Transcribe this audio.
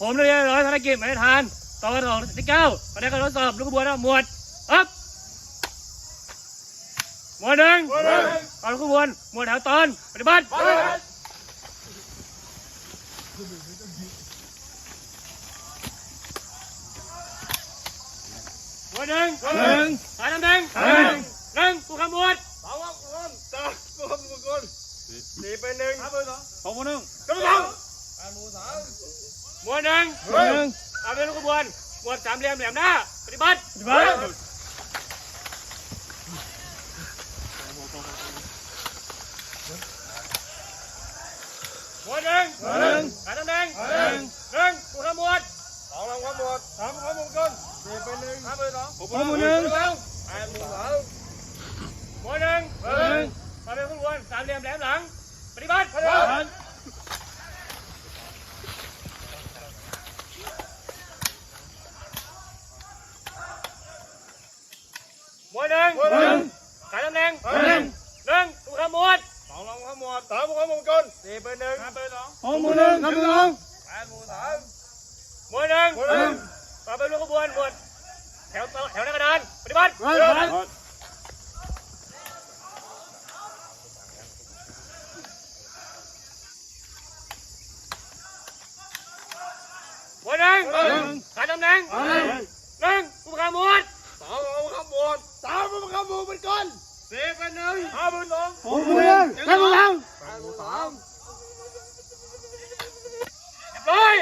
ผมนักเรียนร้อยธนกิจหมายเลขทานตอนสองที่เก้าตอนนี้ก็ทดสอบลูกกระบวนหมวดอัพหมวดหนึ่งตอนลูกกระบวนหมวดแถวตอนปฏิบัติหมวดหนึ่งสายน้ำแดงหนึ่งผู้ขมวดสองคนสามคนสี่เป็นหนึ่งห้าเป็นสองสองคนหนึ่งกำลังแปดหมู่สาม หม วดหนึ่งหนึ่งตามด้วยลูกกระบวนหมวดสามเหลี่ยมแหลมหน้าปฏิบัติปฏิบัติหมวดหนึ่งหนึ่งสายน้ำแดงหนึ่งหนึ่งผู้ขมวดสองลำความหมดสามความมงคลสี่เป็นหนึ่งห้าเป็นสองหมวดหนึ่งแปดหมู่สามหมวดหนึ่งหนึ่งตามด้วยลูกกระบวนสามเหลี่ยมแหลมหลังปฏิบัติปฏิบัติ วดหนึ่งหนึ่งสายน้ำแดงหนึ่งหนึ่งผู้ขมวดสองลำความหมดสามความมงคลสี่เป็นหนึ่งห้าเป็นสองหมู่หนึ่งครับพี่น้องแปดหมู่สามหมวดหนึ่งหนึ่งตามด้วยลูกกระบวนหมวดแถวแถวหน้ากระดานปฏิบัติปฏิบัติหมวดหนึ่งหนึ่งสายน้ำแดงหนึ่งหนึ่งผู้ขมวดสองลำความหมด สามความหมดเป็นก้อนสี่เป็นหนึ่งห้าเป็นสองหมู่หนึ่งครับพี่น้องแปดหมู่สามเรียบร้อย